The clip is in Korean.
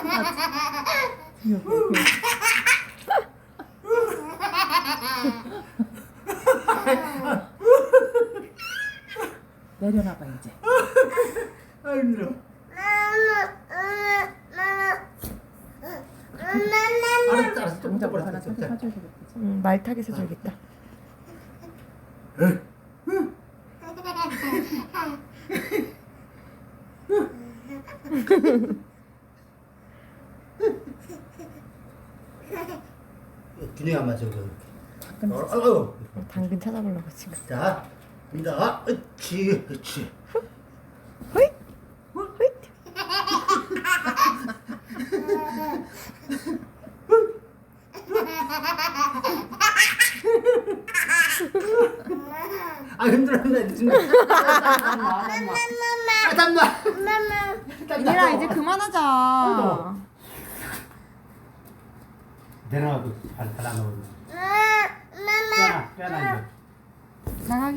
내려놔봐 이제. 아 힘들어. 말 타게 해줘야겠다. 준이가 맞아 그. 가끔 어, 아유. 당근 찾아보려고 지금. 자, 민다. 그렇지, 그렇지. 호잇! 호잇! 아 힘들어 힘들어. 아 잠만. 얘들아 이제 그만하자. 내놔도 잘 하나